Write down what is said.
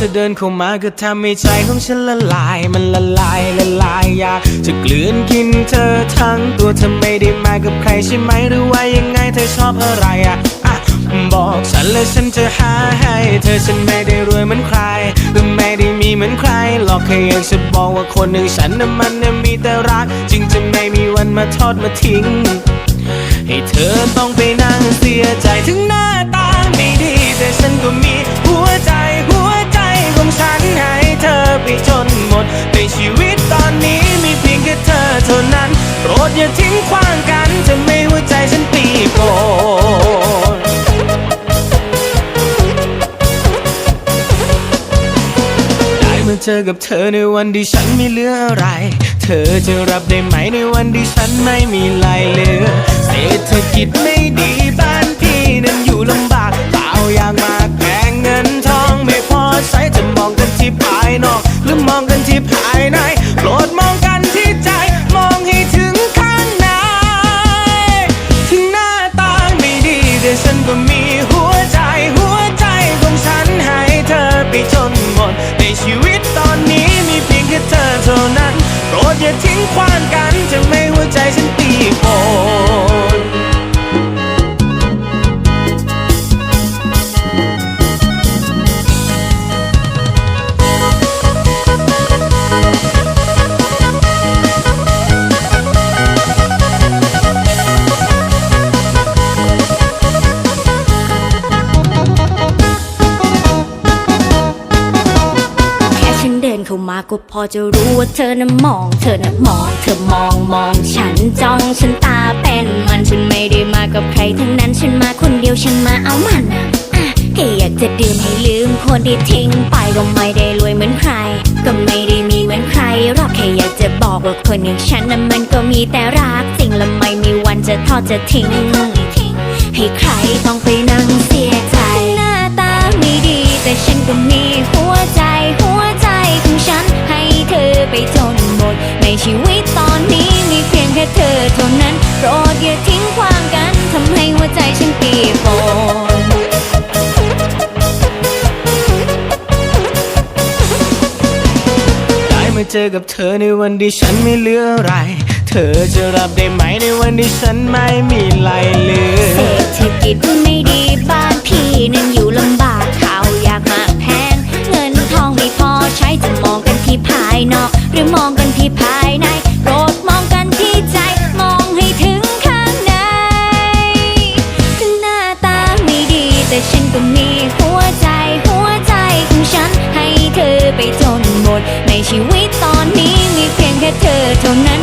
ธอเดินเข้ามาก็ทำให้ใจของฉันละลาย มันละลายละลายอยากจะกลืนกินเธอทั้งตัวเธอไม่ได้มากับใครใช่ไหมหรือว่ายังไงเธอชอบอะไรอะอะบอกฉันและฉันจะหาให้ เธอฉันไม่ได้รวยเหมือนใครไม่ได้มีเหมือนใครหรอกแค่อยากจะบอกว่าคนหนึ่งฉันน่ะมันน่ะมีแต่รัก จึงจะไม่มีวันมาทอดมาทิ้ง ให้เธอต้องไปนั่งเสียใจถึงหน้าตาไม่ดี แต่ฉันก็มีหัวใจ ดอย่าทิ้งขว้างกันจะไม่หัวใจฉันปีโปนได้มาเจอกับเธอในวันที่ฉันไม่เหลืออะไร เธอจะรับได้ไหมในวันที่ฉันไม่มีไหลเหลือเศรษฐกิจไม่ดีบ้านพี่นั้นอยู่ลำบากเปล่าอยางมาแพงเงินทองไม่พอใช้จะมองกันที่ภายนอก หรือมองกันที่ภายในโปรดมองกัน โปร นเดินเข้ามาก็พอจะรู้ว่าเธอน่ะมอง เธอน่ะมอง เธอมองมองฉันจ้องฉันตาเป็นมันฉันไม่ได้มากับใครทั้งนั้นฉันมาคนเดียวฉันมาเอามันอะอะแค่อยากจะดื่มให้ลืมคนที่ทิ้งไปก็ไม่ได้รวยเหมือนใคร ก็ไม่ได้มีเหมือนใครหรอกแค่อยากจะบอกว่าคนอย่างฉันนั้นมันก็มีแต่รักจริงและไม่มีวันจะทอดจะทิ้ง ให้ใครต้องไปนั่งเสียใจหน้าตาไม่ดีแต่ฉันก็มี ชีวิตตอนนี้มีเพียงแค่เธอเท่านั้นโปรดอย่าทิ้งขว้างกันทำให้หัวใจฉันปียกฝนได้มาเจอกับเธอในวันที่ฉันไม่เหลืออะไร เธอจะรับได้ไหมในวันที่ฉันไม่มีไหลเหลือเศรษฐกิจไม่ดีบ้านพี่นั้น มีเ